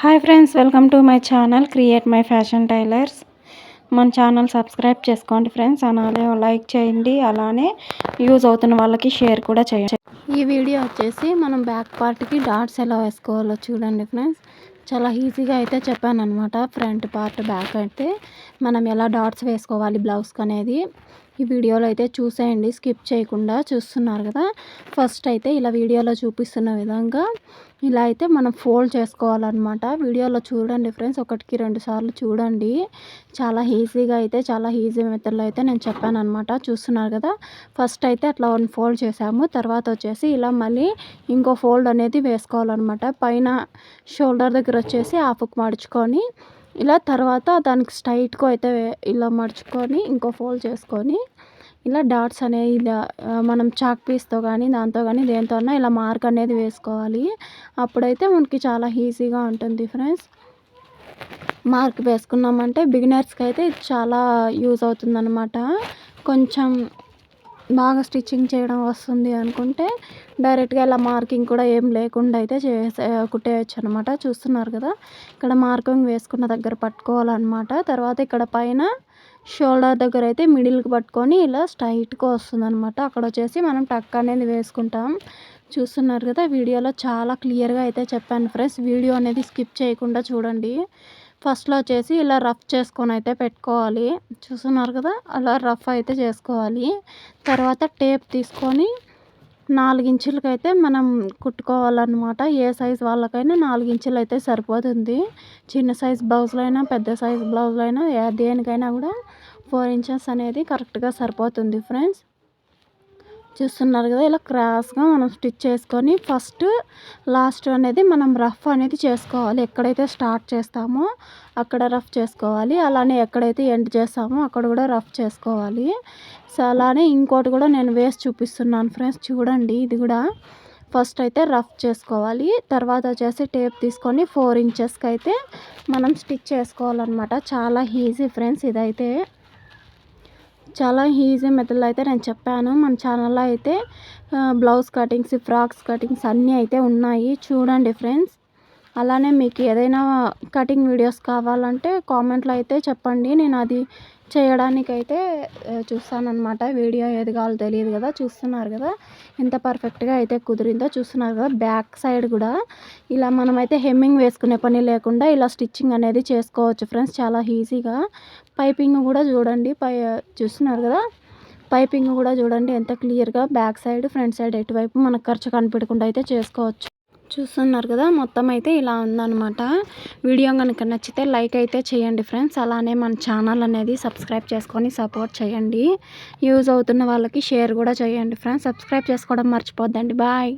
Hi friends welcome to my channel create my fashion tailors మన channel subscribe చేసుకోండి friends అలానే like చేయండి అలానే యూజ్ అవుతున్న వాళ్ళకి షేర్ కూడా చేయండి. ఈ వీడియో వచ్చేసి మనం బ్యాక్ పార్ట్కి డాట్స్ ఎలా వేసుకోవాలో చూడండి ఫ్రెండ్స్ చాలా ఈజీగా అయితే చెప్పాను అనమాట ఫ్రంట్ పార్ట్ బ్యాక్ అయితే మనం ఎలా డాట్స్ వేసుకోవాలి బ్లౌజ్కి అనేది ఈ వీడియోలో అయితే చూసేయండి స్కిప్ చేయకుండా చూస్తున్నారు కదా. ఫస్ట్ అయితే ఇలా వీడియోలో చూపిస్తున్న విధంగా ఇలా అయితే మనం ఫోల్డ్ చేసుకోవాలన్నమాట. వీడియోలో చూడండి ఫ్రెండ్స్ ఒకటికి రెండు సార్లు చూడండి. చాలా ఈజీగా అయితే చాలా ఈజీ మెథడ్లో అయితే నేను చెప్పాను అనమాట చూస్తున్నారు కదా? ఫస్ట్ అయితే అట్లా వన్ ఫోల్డ్ చేసాము. తర్వాత వచ్చేసి ఇలా మళ్ళీ ఇంకో ఫోల్డ్ అనేది వేసుకోవాలన్నమాట. పైన షోల్డర్ దగ్గర వచ్చేసి ఆఫ్కు మడుచుకొని ఇలా తర్వాత దానికి స్ట్రైట్గా అయితే ఇలా మడుచుకొని ఇంకో ఫోల్డ్ చేసుకొని ఇలా డాట్స్ అనేవి ఇలా మనం చాక్ పీస్తో కానీ దాంతో కానీ దేంతో అన్నా ఇలా మార్క్ అనేది వేసుకోవాలి. అప్పుడైతే మనకి చాలా ఈజీగా ఉంటుంది ఫ్రెండ్స్. మార్క్ వేసుకున్నామంటే బిగినర్స్కి అయితే చాలా యూజ్ అవుతుందన్నమాట. కొంచెం బాగా స్టిచ్చింగ్ చేయడం వస్తుంది అనుకుంటే డైరెక్ట్గా ఇలా మార్కింగ్ కూడా ఏం లేకుండా అయితే చేసే కుట్టేయచ్చు అనమాట చూస్తున్నారు కదా? ఇక్కడ మార్కింగ్ వేసుకున్న దగ్గర పట్టుకోవాలన్నమాట. తర్వాత ఇక్కడ పైన షోల్డర్ దగ్గర అయితే మిడిల్కి పట్టుకొని ఇలా స్ట్రైట్గా వస్తుంది అనమాట అక్కడ వచ్చేసి మనం టక్ అనేది వేసుకుంటాం. చూస్తున్నారు కదా? వీడియోలో చాలా క్లియర్గా అయితే చెప్పాను ఫ్రెండ్స్. వీడియో అనేది స్కిప్ చేయకుండా చూడండి. ఫస్ట్లో వచ్చేసి ఇలా రఫ్ చేసుకొని అయితే పెట్టుకోవాలి. చూస్తున్నారు కదా? అలా రఫ్ అయితే చేసుకోవాలి. తర్వాత టేప్ తీసుకొని నాలుగు ఇంచులకైతే మనం కుట్టుకోవాలన్నమాట. ఏ సైజ్ వాళ్ళకైనా నాలుగించులు అయితే సరిపోతుంది. చిన్న సైజ్ బ్లౌజులైనా పెద్ద సైజ్ బ్లౌజులు అయినా దేనికైనా కూడా ఫోర్ ఇంచెస్ అనేది కరెక్ట్గా సరిపోతుంది ఫ్రెండ్స్. చూస్తున్నారు కదా ఇలా క్రాస్గా మనం స్టిచ్ చేసుకొని ఫస్ట్ లాస్ట్ అనేది మనం రఫ్ అనేది చేసుకోవాలి. ఎక్కడైతే స్టార్ట్ చేస్తామో అక్కడ రఫ్ చేసుకోవాలి. అలానే ఎక్కడైతే ఎండ్ చేస్తామో అక్కడ కూడా రఫ్ చేసుకోవాలి. సో అలానే ఇంకోటి కూడా నేను వేసి చూపిస్తున్నాను ఫ్రెండ్స్ చూడండి ఇది కూడా. ఫస్ట్ అయితే రఫ్ చేసుకోవాలి. తర్వాత వచ్చేసి టేప్ తీసుకొని ఫోర్ ఇంచెస్కి అయితే మనం స్టిచ్ చేసుకోవాలన్నమాట. చాలా ఈజీ ఫ్రెండ్స్ ఇదైతే. చాలా ఈజీ మెథడ్లో అయితే నేను చెప్పాను. మన ఛానల్లో అయితే బ్లౌజ్ కటింగ్స్ ఫ్రాక్స్ కటింగ్స్ అన్నీ అయితే ఉన్నాయి. చూడండి ఫ్రెండ్స్ అలానే మీకు ఏదైనా కటింగ్ వీడియోస్ కావాలంటే కామెంట్లో అయితే చెప్పండి. నేను అది చేయడానికైతే చూస్తానన్నమాట. వీడియో ఏది కావాలో తెలియదు కదా చూస్తున్నారు కదా. ఎంత పర్ఫెక్ట్గా అయితే కుదిరిందో చూస్తున్నారు కదా. బ్యాక్ సైడ్ కూడా ఇలా మనమైతే హెమ్మింగ్ వేసుకునే పని లేకుండా ఇలా స్టిచ్చింగ్ అనేది చేసుకోవచ్చు ఫ్రెండ్స్. చాలా ఈజీగా. పైపింగ్ కూడా చూడండి. పై చూస్తున్నారు కదా. పైపింగ్ కూడా చూడండి. ఎంత క్లియర్గా బ్యాక్ సైడ్ ఫ్రంట్ సైడ్ ఎటువైపు మనకు ఖర్చు కనిపెట్టకుండా అయితే చేసుకోవచ్చు. చూస్తున్నారు కదా మొత్తం అయితే ఇలా ఉందన్నమాట. వీడియో కనుక నచ్చితే లైక్ అయితే చేయండి ఫ్రెండ్స్. అలానే మన ఛానల్ అనేది సబ్స్క్రైబ్ చేసుకొని సపోర్ట్ చేయండి. యూజ్ అవుతున్న వాళ్ళకి షేర్ కూడా చేయండి ఫ్రెండ్స్. సబ్స్క్రైబ్ చేసుకోవడం మర్చిపోద్దండి. బాయ్.